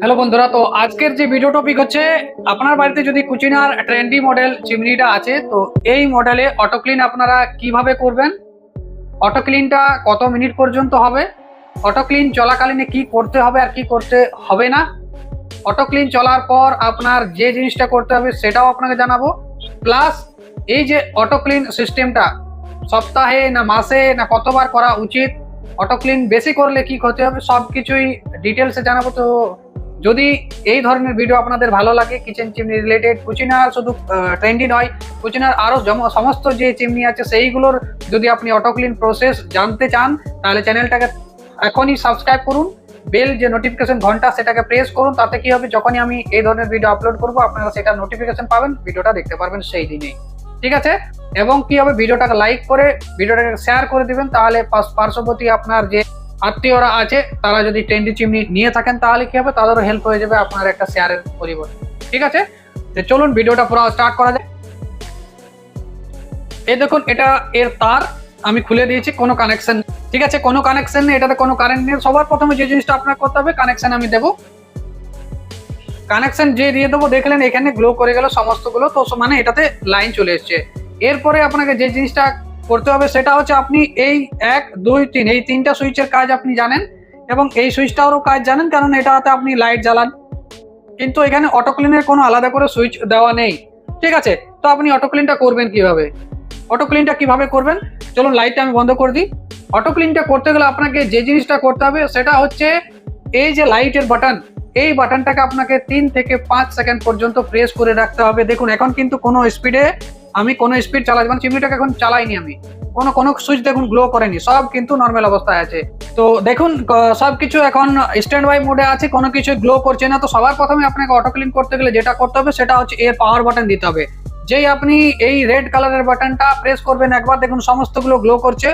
Hello বন্ধুরা, তো আজকের যে ভিডিও টপিক হচ্ছে, আপনার বাড়িতে যদি কুচিনার ট্রেন্ডি মডেল চিমনিটা আছে, তো এই মডেলে অটো ক্লিন আপনারা কীভাবে করবেন? অটো ক্লিনটা কত মিনিট পর্যন্ত হবে? অটো ক্লিন চলাকালীনে কি করতে হবে আর কি করতে হবে না? অটো ক্লিন চলার পর আপনার যে জিনিসটা করতে হবে সেটাও আপনাকে জানাব। প্লাস এই যে অটো ক্লিন সিস্টেমটা সপ্তাহে না মাসে না কতবার করা উচিত? অটো ক্লিন বেশি করলে কি করতে হবে? সব কিছুই ডিটেলসে জানাব, তো যদি এই ধরনের ভিডিও আপনাদের ভালো লাগে কিচেন চিমনি রিলেটেড কুচিনার শুধু ট্রেন্ডি নয়, কুচিনার আরও সমস্ত যে চিমনি আছে, সেইগুলোর যদি আপনি অটোক্লিন প্রসেস জানতে চান, তাহলে চ্যানেলটাকে এখনই সাবস্ক্রাইব করুন। বেল যে নোটিফিকেশন ঘণ্টা, সেটাকে প্রেস করুন, তাতে কি হবে? যখনই আমি এই ধরনের ভিডিও আপলোড করব, আপনারা সেটা নোটিফিকেশন পাবেন ভিডিওটা দেখতে পারবেন সেই দিনেই। ঠিক আছে? এবং কি হবে? ভিডিওটাকে লাইক করে ভিডিওটাকে শেয়ার করে দিবেন, তাহলে পার্শ্ববর্তী আপনার যে আত্মীয়রা আছে, তারা যদি ট্রেন্ডি চিমনি নিয়ে থাকেন, তাহলে কি হবে? তাদেরও হেল্প হয়ে যাবে আপনার একটা শেয়ারের পরিবর্তে। ঠিক আছে? তো চলুন, ভিডিওটা পুরো স্টার্ট করা যায় এই দেখুন, এটা এর তার, আমি খুলে দিয়েছি, কোনো কানেকশন ঠিক আছে? কোনো কানেকশন নেই, এটাতে কোনো কারেন্ট নেই। সবার প্রথমে যে জিনিসটা আপনার করতে হবে কানেকশন আমি দেবো। কানেকশন যে দিয়ে দেবো, দেখলেন এখানে গ্লো করে গেল সমস্তগুলো। তো মানে এটাতে লাইন চলে এসছে। এরপরে আপনাকে যে জিনিসটা করতে হবে, সেটা হচ্ছে আপনি এই এক, দুই, তিন, এই তিনটা সুইচের কাজ আপনি জানেন এবং এই সুইচটারও কাজ জানেন, কারণ এটাতে আপনি লাইট জ্বালান। কিন্তু এখানে অটো ক্লিনের কোনো আলাদা করে সুইচ দেওয়া নেই। ঠিক আছে? তো আপনি অটো ক্লিনটা করবেন কীভাবে? অটো ক্লিনটা কীভাবে করবেন? চলুন লাইটটা আমি বন্ধ করে দিই। অটো ক্লিনটা করতে গেলে আপনাকে যে জিনিসটা করতে হবে, সেটা হচ্ছে এই যে লাইটের বাটন এই বাটনটাকে আপনাকে তিন থেকে পাঁচ সেকেন্ড পর্যন্ত প্রেস করে রাখতে হবে। দেখুন, এখন কিন্তু কোনো স্পিডে আমি কোনো স্পিড চালাচ্ছি মানে চিমনিটাকে এখন চালাইনি আমি। কোনো কোনো সুইচ দেখুন গ্লো করেনি, সব কিন্তু নর্মাল অবস্থায় আছে। তো দেখুন সব কিছু এখন স্ট্যান্ড বাই মোডে আছে, কোনো কিছু গ্লো করছে না, তো সবার প্রথমে আপনাকে অটো ক্লিন করতে গেলে যেটা করতে হবে সেটা হচ্ছে এর পাওয়ার বাটন দিতে হবে। যেই আপনি এই রেড কালারের বাটনটা প্রেস করবেন, একবার দেখুন সমস্তগুলো গ্লো করছে।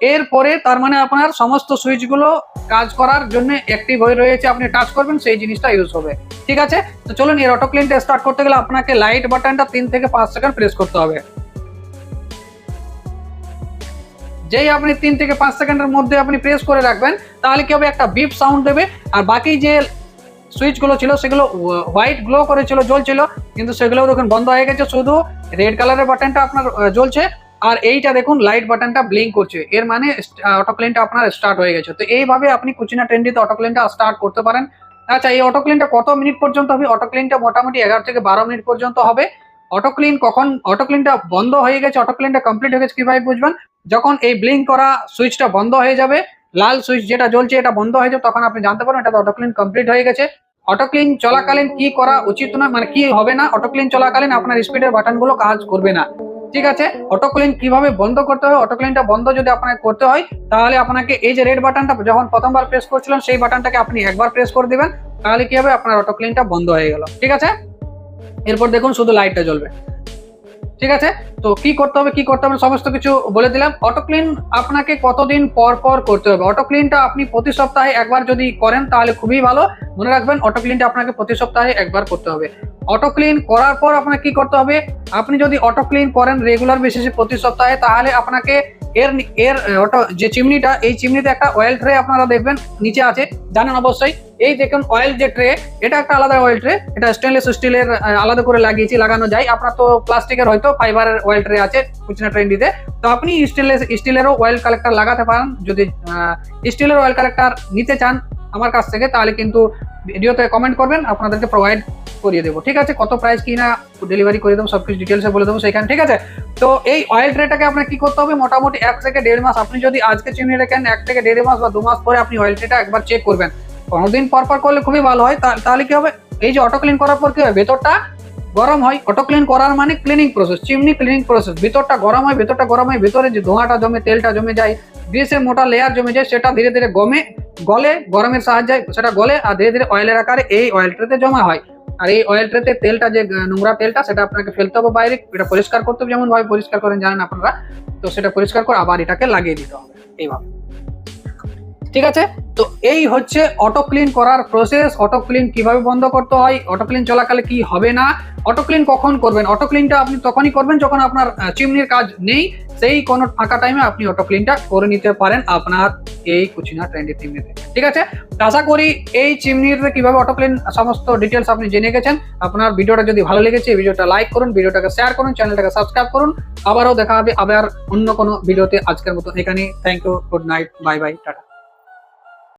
এরপরে তার মানে আপনার সমস্ত সুইচগুলো কাজ করার জন্য অ্যাক্টিভ হয়ে রয়েছে, আপনি টাচ করবেন, সেই জিনিসটা ইউজ হবে। ঠিক আছে? তো চলুন, এর অটো ক্লিনটা স্টার্ট করতে গেলে আপনাকে লাইট বাটনটা তিন থেকে পাঁচ সেকেন্ড প্রেস করতে হবে। যেই আপনি তিন থেকে পাঁচ সেকেন্ডের মধ্যে আপনি প্রেস করে রাখবেন, তাহলে কি হবে? একটা বিপ সাউন্ড দেবে। আর বাকি যে সুইচগুলো ছিল, সেগুলো হোয়াইট গ্লো করেছিল জ্বলছিল। কিন্তু সেগুলো দেখুন বন্ধ হয়ে গেছে। শুধু রেড কালারের বাটনটা আপনার জ্বলছে। আর এইটা দেখুন লাইট বাটনটা ব্লিঙ্ক করছে। এর মানে অটো ক্লিনটা আপনার স্টার্ট হয়ে গেছে। তো এইভাবে আপনি কুচিনা ট্রেন্ডিতে অটো ক্লিনটা স্টার্ট করতে পারেন। আচ্ছা এই অটো ক্লিনটা কত মিনিট পর্যন্ত হবে? অটো ক্লিনটা মোটামুটি এগারো থেকে বারো মিনিট পর্যন্ত হবে। অটো ক্লিন কখন অটো ক্লিনটা বন্ধ হয়ে গেছে অটো ক্লিনটা কমপ্লিট হয়ে গেছে, কীভাবে বুঝবেন? যখন এই ব্লিঙ্ক করা সুইচটা বন্ধ হয়ে যাবে, লাল সুইচ যেটা জ্বলছে, এটা বন্ধ হয়ে যাবে, তখন আপনি জানতে পারবেন এটা অটো ক্লিন কমপ্লিট হয়ে গেছে। অটো ক্লিন চলাকালীন কি করা উচিত না মানে কি হবে না অটো ক্লিন চলাকালীন আপনার স্পিডের বাটনগুলো কাজ করবে না। ঠিক আছে? অটো ক্লিন কীভাবে বন্ধ করতে হবে? অটো ক্লিনটা বন্ধ যদি আপনাকে করতে হয়, তাহলে আপনাকে এই যে রেড বাটনটা যখন প্রথমবার প্রেস করছিলেন সেই বাটনটাকে আপনি একবার প্রেস করে দিবেন, তাহলে কি হবে? আপনার অটো ক্লিনটা বন্ধ হয়ে গেল। ঠিক আছে? এরপর দেখুন শুধু লাইটটা জ্বলবে। ঠিক আছে? তো কি করতে হবে? কি করতে হবে? সমস্ত কিছু বলে দিলাম। অটোক্লিন আপনাকে কতদিন পর পর করতে হবে? অটোক্লিনটা আপনি প্রতি সপ্তাহে একবার যদি করেন, তাহলে খুবই ভালো। মনে রাখবেন অটোক্লিনটা আপনাকে প্রতি সপ্তাহে একবার করতে হবে। অটো ক্লিন করার পর আপনাকে কি করতে হবে? আপনি যদি অটো ক্লিন করেন রেগুলার বেসিসে প্রতি সপ্তাহে, তাহলে আপনাকে এর এর অটো যে চিমনিটা, এই চিমনিতে একটা অয়েল ট্রে আপনারা দেখবেন, নিচে আছে। জানেন অবশ্যই, এই দেখুন অয়েল যে ট্রে এটা একটা আলাদা অয়েল ট্রে এটা স্টেনলেস স্টিলের আলাদা করে লাগিয়েছি, লাগানো যায়। আপনার তো প্লাস্টিকের হয়তো ফাইবারের অয়েল ট্রে আছে কুচিনা ট্রেন্ডিতে তো আপনি স্টেনলেস স্টিলেরও অয়েল কালেক্টর লাগাতে পারেন। যদি স্টিলের অয়েল কালেক্টার নিতে চান আমার কাছ থেকে, তাহলে কিন্তু ভিডিওতে কমেন্ট করবেন, আপনাদেরকে প্রোভাইড করিয়ে দেবো। ঠিক আছে? কত প্রাইস কি না ডেলিভারি করে দেবো, সবকিছু ডিটেলসে বলে দেবো সেখানে, ঠিক আছে? তো এই অয়েল ট্রেটাকে আপনার কি করতে হবে? মোটামুটি এক থেকে দেড় মাস আপনি যদি আজকে চিমনি রেখেন, এক থেকে দেড় মাস বা দু মাস পরে আপনি অয়েল ট্রেটা একবার চেক করবেন। কোনোদিন পর পর করলে খুবই ভালো হয়। তাহলে কি হবে? এই যে অটো ক্লিন করার পর কি হবে ভেতরটা গরম হয়। অটো ক্লিন করার মানে cleaning process chimney cleaning process ভিতরটা গরম হয়, ভেতরটা গরম হয়, ভেতরে যে ধোঁয়াটা জমে, তেলটা জমে যায়, গ্রিসের মোটা লেয়ার জমে যায়, সেটা ধীরে ধীরে গমে গলে, গরমের সাহায্যে সেটা গলে আর ধীরে ধীরে অয়েলের আকারে এই অয়েল ট্রেতে জমা হয়। আর এই অয়েল ট্রেতে তেলটা যে নোংরা তেলটা সেটা আপনাকে ফেলতে হবে বাইরে, এটা পরিষ্কার করতে হবে যেমন ভাবে পরিষ্কার করেন জানেন আপনারা। তো সেটা পরিষ্কার করে আবার এটাকে লাগিয়ে দিতে হবে, এইভাবে। ঠিক আছে? তো এই হচ্ছে অটো ক্লিন করার প্রসেস অটো ক্লিন কীভাবে বন্ধ করতে হয়? অটো ক্লিন চলাকালে কি হবে না? অটো ক্লিন কখন করবেন? অটো ক্লিনটা আপনি তখনই করবেন যখন আপনার চিমনির কাজ নেই। সেই কোনো ফাঁকা টাইমে আপনি অটো ক্লিনটা করে নিতে পারেন আপনার এই কুচিনা ট্রেন্ডি চিমনিতে ঠিক আছে? আশা করি এই চিমনিতে কীভাবে অটো ক্লিন সমস্ত ডিটেলস আপনি জেনে গেছেন। আপনার ভিডিওটা যদি ভালো লেগেছে ভিডিওটা লাইক করুন, ভিডিওটাকে শেয়ার করুন চ্যানেলটাকে সাবস্ক্রাইব করুন। আবারও দেখা হবে আবার অন্য কোনো ভিডিওতে আজকের মতো এখানেই। Thank you good night bye bye tata.